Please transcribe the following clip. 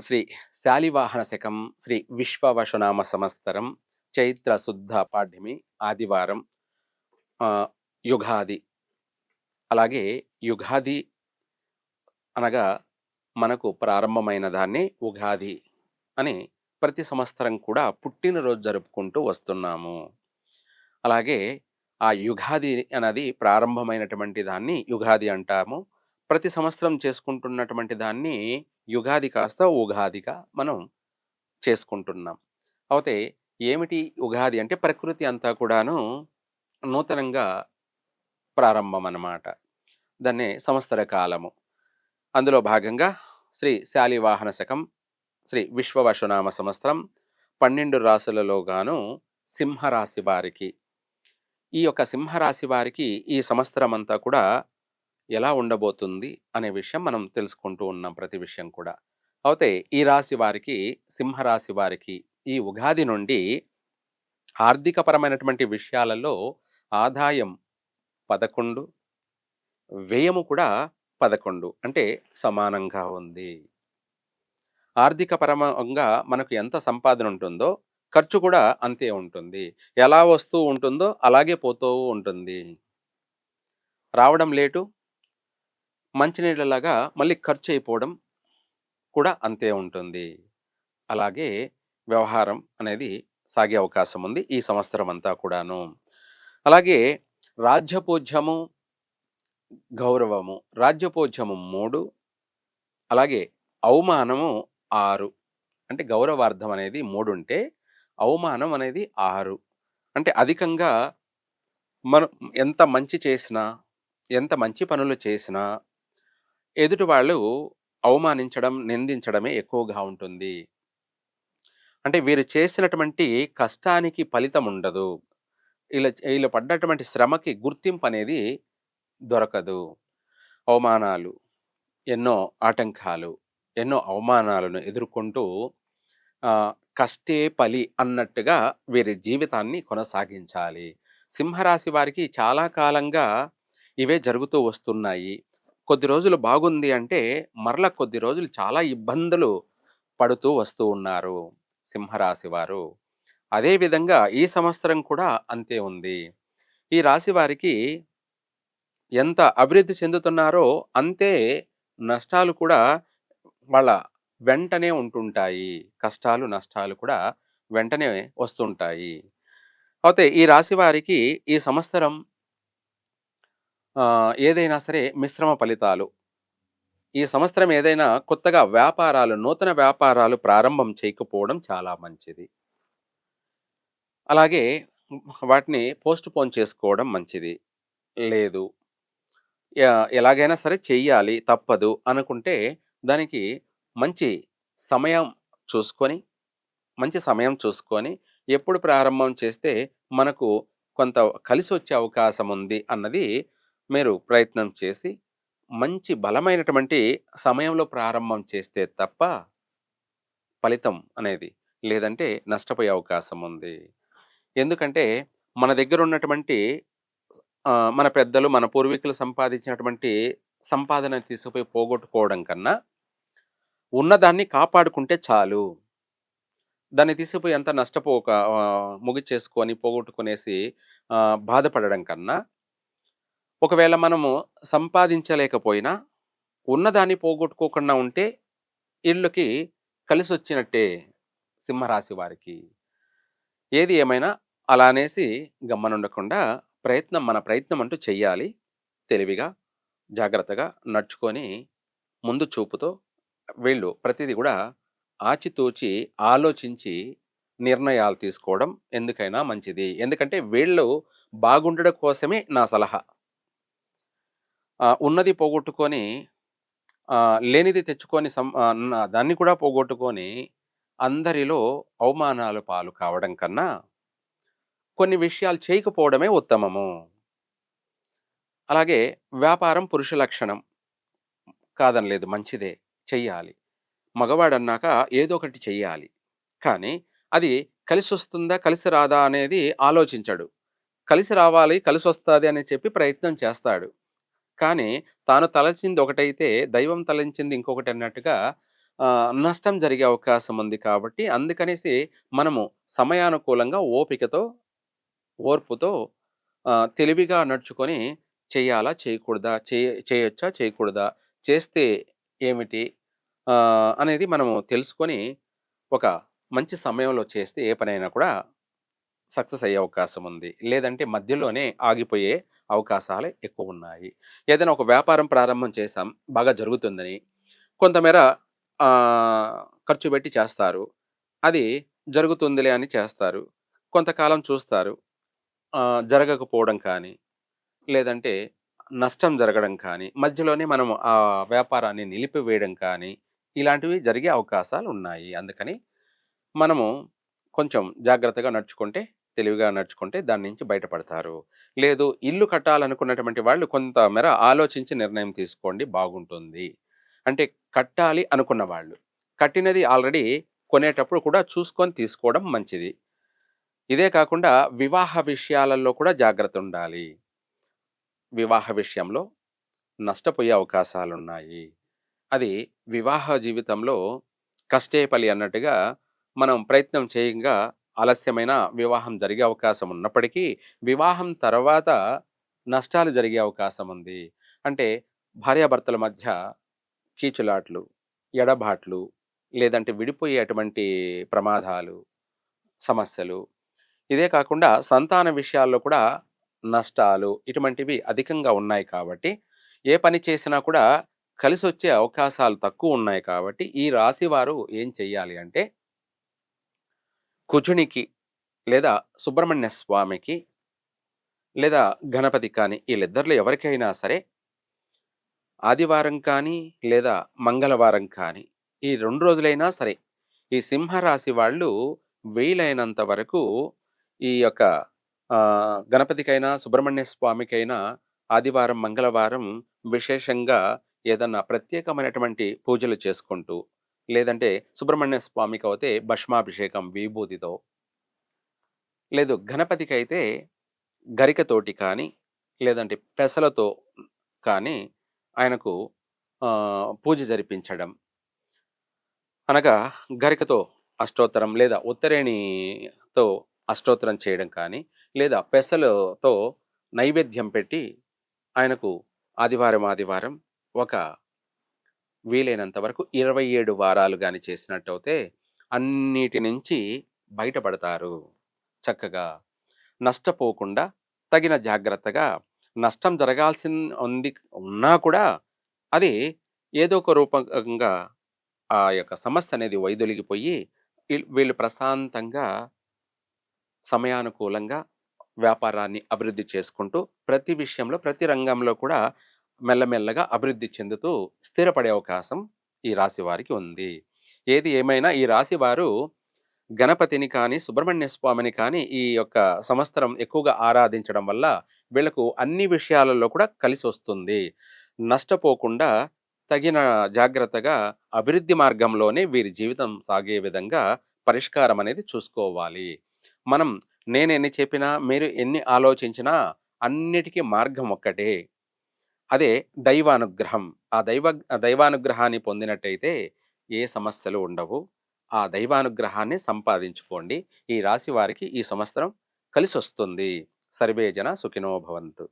శ్రీ శాలివాహన శకం శ్రీ విశ్వవశనామ సంవత్సరం చైత్ర శుద్ధ పాఠ్యమి ఆదివారం యుగాది. అలాగే యుగాది అనగా మనకు ప్రారంభమైన దాన్ని ఉగాది అని ప్రతి సంవత్సరం కూడా పుట్టినరోజు జరుపుకుంటూ వస్తున్నాము. అలాగే ఆ యుగాది అనేది ప్రారంభమైనటువంటి దాన్ని యుగాది అంటాము. ప్రతి సంవత్సరం చేసుకుంటున్నటువంటి దాన్ని యుగాది కాస్త ఉగాదిగా మనం చేసుకుంటున్నాం. అయితే ఏమిటి ఉగాది అంటే ప్రకృతి అంతా కూడాను నూతనంగా ప్రారంభం అన్నమాట దాన్నే సంవత్సర కాలము. అందులో భాగంగా శ్రీ శాలివాహన శకం శ్రీ విశ్వవశునామ సంవత్సరం పన్నెండు రాసులలోగాను సింహరాశి వారికి. ఈ యొక్క సింహరాశి వారికి ఈ సంవత్సరం అంతా కూడా ఎలా ఉండబోతుంది అనే విషయం మనం తెలుసుకుంటూ ఉన్నాం ప్రతి విషయం కూడా. అయితే ఈ రాశి వారికి సింహరాశి వారికి ఈ ఉగాది నుండి ఆర్థికపరమైనటువంటి విషయాలలో ఆదాయం పదకొండు వ్యయము కూడా పదకొండు. అంటే సమానంగా ఉంది. ఆర్థికపరంగా మనకు ఎంత సంపాదన ఉంటుందో ఖర్చు కూడా అంతే ఉంటుంది. ఎలా వస్తూ ఉంటుందో అలాగే పోతూ ఉంటుంది. రావడం లేటు మంచినీళ్ళలాగా మళ్ళీ ఖర్చు అయిపోవడం కూడా అంతే ఉంటుంది. అలాగే వ్యవహారం అనేది సాగే అవకాశం ఉంది ఈ సంవత్సరం అంతా కూడాను. అలాగే రాజ్యపూజ్యము గౌరవము రాజ్యపూజ్యము మూడు అలాగే అవమానము ఆరు. అంటే గౌరవార్థం అనేది మూడు ఉంటే అవమానం అనేది ఆరు. అంటే అధికంగా మనం ఎంత మంచి చేసినా ఎంత మంచి పనులు చేసినా ఎదుటి వాళ్ళు అవమానించడం నిందించడమే ఎక్కువగా ఉంటుంది. అంటే వీరు చేసినటువంటి కష్టానికి ఫలితం ఉండదు. వీళ్ళ వీళ్ళు పడ్డటువంటి శ్రమకి గుర్తింపు అనేది దొరకదు. అవమానాలు ఎన్నో ఆటంకాలు ఎన్నో అవమానాలను ఎదుర్కొంటూ కష్టే పలి అన్నట్టుగా వీరి జీవితాన్ని కొనసాగించాలి. సింహరాశి వారికి చాలా కాలంగా ఇవే జరుగుతూ వస్తున్నాయి. కొద్ది రోజులు బాగుంది అంటే మరల కొద్ది రోజులు చాలా ఇబ్బందులు పడుతూ వస్తూ ఉన్నారు సింహరాశి వారు. అదేవిధంగా ఈ సంవత్సరం కూడా అంతే ఉంది. ఈ రాశి వారికి ఎంత అభివృద్ధి చెందుతున్నారో అంతే నష్టాలు కూడా వాళ్ళ వెంటనే ఉంటుంటాయి. కష్టాలు నష్టాలు కూడా వెంటనే వస్తుంటాయి. అయితే ఈ రాశి వారికి ఈ సంవత్సరం ఏదైనా సరే మిశ్రమ ఫలితాలు. ఈ సంవత్సరం ఏదైనా కొత్తగా వ్యాపారాలు నూతన వ్యాపారాలు ప్రారంభం చేయకపోవడం చాలా మంచిది. అలాగే వాటిని పోస్ట్ పోన్ చేసుకోవడం మంచిది. లేదు. ఎలాగైనా సరే చెయ్యాలి తప్పదు అనుకుంటే దానికి మంచి సమయం చూసుకొని మంచి సమయం చూసుకొని ఎప్పుడు ప్రారంభం చేస్తే మనకు కొంత కలిసి వచ్చే అవకాశం ఉంది అన్నది మీరు ప్రయత్నం చేసి మంచి బలమైనటువంటి సమయంలో ప్రారంభం చేస్తే తప్ప ఫలితం అనేది లేదంటే నష్టపోయే అవకాశం ఉంది. ఎందుకంటే మన దగ్గర ఉన్నటువంటి మన పెద్దలు మన పూర్వీకులు సంపాదించినటువంటి సంపాదన తీసుకుపోయి పోగొట్టుకోవడం కన్నా ఉన్నదాన్ని కాపాడుకుంటే చాలు. దాన్ని తీసుకుపోయి ఎంత నష్టపోక ముగి చేసుకొని పోగొట్టుకునేసి బాధపడడం కన్నా ఒకవేళ మనము సంపాదించలేకపోయినా ఉన్నదాన్ని పోగొట్టుకోకుండా ఉంటే ఇళ్ళకి కలిసి వచ్చినట్టే సింహరాశి వారికి. ఏది ఏమైనా అలా అనేసి గమ్మనుండకుండా ప్రయత్నం మన ప్రయత్నం అంటూ చెయ్యాలి. తెలివిగా జాగ్రత్తగా నడుచుకొని ముందు చూపుతో వీళ్ళు. ప్రతిదీ కూడా ఆచితూచి ఆలోచించి నిర్ణయాలు తీసుకోవడం ఎందుకైనా మంచిది. ఎందుకంటే వీళ్ళు బాగుండడం కోసమే నా సలహా. ఉన్నది పోగొట్టుకొని లేనిది తెచ్చుకొని సం దాన్ని కూడా పోగొట్టుకొని అందరిలో అవమానాలు పాలు కావడం కన్నా కొన్ని విషయాలు చేయకపోవడమే ఉత్తమము. అలాగే వ్యాపారం పురుష లక్షణం కాదనలేదు మంచిదే చెయ్యాలి. మగవాడన్నాక ఏదో ఒకటి చెయ్యాలి. కానీ అది కలిసి వస్తుందా కలిసి రాదా అనేది ఆలోచించడు. కలిసి రావాలి కలిసి వస్తుంది అని చెప్పి ప్రయత్నం చేస్తాడు. కానీ తాను తలచింది ఒకటైతే దైవం తలంచింది ఇంకొకటి అన్నట్టుగా నష్టం జరిగే అవకాశం ఉంది కాబట్టి అందుకనేసి మనము సమయానుకూలంగా ఓపికతో, ఓర్పుతో తెలివిగా నడుచుకొని చేయాలా? చేయకూడదా? చేయ చేయొచ్చా? చేయకూడదా? చేస్తే ఏమిటి? అనేది మనము తెలుసుకొని ఒక మంచి సమయంలో చేస్తే ఏ పనైనా కూడా సక్సెస్ అయ్యే అవకాశం ఉంది. లేదంటే మధ్యలోనే ఆగిపోయే అవకాశాలు ఎక్కువ ఉన్నాయి ఏదైనా ఒక వ్యాపారం ప్రారంభం చేశాం. బాగా జరుగుతుందని కొంతమేర ఖర్చు పెట్టి చేస్తారు. అది జరుగుతుందిలే అని చేస్తారు. కొంతకాలం చూస్తారు. జరగకపోవడం కానీ, లేదంటే నష్టం జరగడం కానీ, మధ్యలోనే మనం ఆ వ్యాపారాన్ని నిలిపివేయడం కానీ, ఇలాంటివి జరిగే అవకాశాలు ఉన్నాయి అందుకని మనము కొంచెం జాగ్రత్తగా నడుచుకుంటే, తెలివిగా నడుచుకుంటే దాని నుంచి బయటపడతారు. లేదు ఇల్లు కట్టాలనుకున్నటువంటి వాళ్ళు కొంత మేర ఆలోచించి నిర్ణయం తీసుకోండి బాగుంటుంది. అంటే కట్టాలి అనుకున్న వాళ్ళు. కట్టినది ఆల్రెడీ కొనేటప్పుడు కూడా చూసుకొని తీసుకోవడం మంచిది. ఇదే కాకుండా వివాహ విషయాలలో కూడా జాగ్రత్త ఉండాలి వివాహ విషయంలో నష్టపోయే అవకాశాలు ఉన్నాయి అది వివాహ జీవితంలో కష్టే పలి అన్నట్టుగా మనం ప్రయత్నం చేయంగా ఆలస్యమైన వివాహం జరిగే అవకాశం ఉన్నప్పటికీ, వివాహం తర్వాత నష్టాలు జరిగే అవకాశం ఉంది. అంటే భార్యాభర్తల మధ్య కీచులాట్లు, ఎడబాట్లు, లేదంటే విడిపోయేటువంటి ప్రమాదాలు, సమస్యలు. ఇదే కాకుండా సంతాన విషయాల్లో కూడా నష్టాలు ఇటువంటివి అధికంగా ఉన్నాయి కాబట్టి, ఏ పని చేసినా కూడా కలిసి వచ్చే అవకాశాలు తక్కువ ఉన్నాయి కాబట్టి, ఈ రాశి వారు ఏం చెయ్యాలి అంటే కుజునికి లేదా సుబ్రహ్మణ్య స్వామికి లేదా గణపతి కానీ వీళ్ళిద్దరిలో ఎవరికైనా సరే ఆదివారం కానీ, లేదా మంగళవారం కానీ, ఈ రెండు రోజులైనా సరే, ఈ సింహరాశి వాళ్ళు వీలైనంత వరకు ఈ యొక్క గణపతికైనా, సుబ్రహ్మణ్య స్వామికైనా ఆదివారం, మంగళవారం విశేషంగా ఏదన్నా ప్రత్యేకమైనటువంటి పూజలు చేసుకుంటూ, లేదంటే సుబ్రహ్మణ్య స్వామికి అయితే భస్మాభిషేకం విభూతితో లేదు గణపతికి అయితే గరికతోటి కానీ, లేదంటే పెసలతో కానీ ఆయనకు పూజ జరిపించడం. అనగా గరికతో అష్టోత్తరం లేదా ఉత్తరేణితో అష్టోత్తరం చేయడం కానీ, లేదా పెసలతో నైవేద్యం పెట్టి ఆయనకు ఆదివారం, ఆదివారం ఒక వీలైనంత వరకు 27 వారాలు కానీ చేసినట్టయితే అన్నిటి నుంచి బయటపడతారు. చక్కగా నష్టపోకుండా తగిన జాగ్రత్తగా నష్టం జరగాల్సి ఉంది ఉన్నా కూడా అది ఏదో ఒక రూపంగా ఆ యొక్క సమస్య అనేది వైదొలిగిపోయి వీళ్ళు ప్రశాంతంగా సమయానుకూలంగా వ్యాపారాన్ని అభివృద్ధి చేసుకుంటూ, ప్రతి విషయంలో, ప్రతి రంగంలో కూడా మెల్లమెల్లగా అభివృద్ధి చెందుతూ స్థిరపడే అవకాశం ఈ రాశి వారికి ఉంది. ఏది ఏమైనా ఈ రాశి వారు గణపతిని కానీ, సుబ్రహ్మణ్య స్వామిని కానీ ఈ యొక్క సంవత్సరం ఎక్కువగా ఆరాధించడం వల్ల వీళ్ళకు అన్ని విషయాలలో కూడా కలిసి వస్తుంది నష్టపోకుండా తగిన జాగ్రత్తగా అభివృద్ధి మార్గంలోనే వీరి జీవితం సాగే విధంగా పరిష్కారం అనేది చూసుకోవాలి. మనం నేనెన్ని చెప్పినా, మీరు ఎన్ని ఆలోచించినా అన్నిటికీ మార్గం ఒక్కటే. అదే దైవానుగ్రహం. ఆ దైవ దైవానుగ్రహాన్ని పొందినట్టయితే ఏ సమస్యలు ఉండవు. ఆ దైవానుగ్రహాన్ని సంపాదించుకోండి. ఈ రాశి వారికి ఈ సంవత్సరం కలిసొస్తుంది. సర్వే జన సుఖినోభవంతు